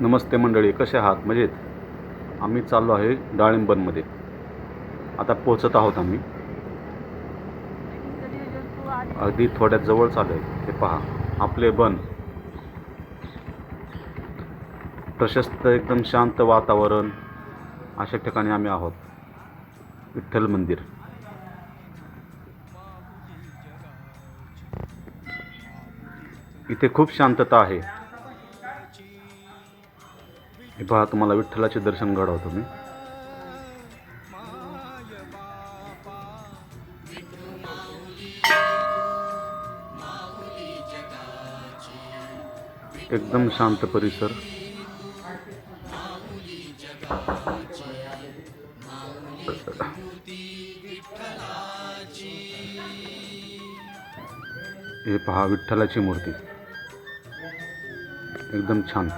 नमस्ते मंडळी कसे आहात? मजेत? आम्ही चाललो आहे डाळिंबनमध्ये आता पोचत आहोत आम्ही. अगदी थोड्या जवळ चालू आहे हे पहा आपले बन. प्रशस्त एकदम शांत वातावरण. अशा ठिकाणी आम्ही आहोत. विठ्ठल मंदिर. इथे खूप शांतता आहे. हे पहा तुम्हाला विठ्ठलाचे दर्शन घडवतो मी. एकदम शांत परिसर. हे पहा विठ्ठलाची मूर्ती. एकदम छान.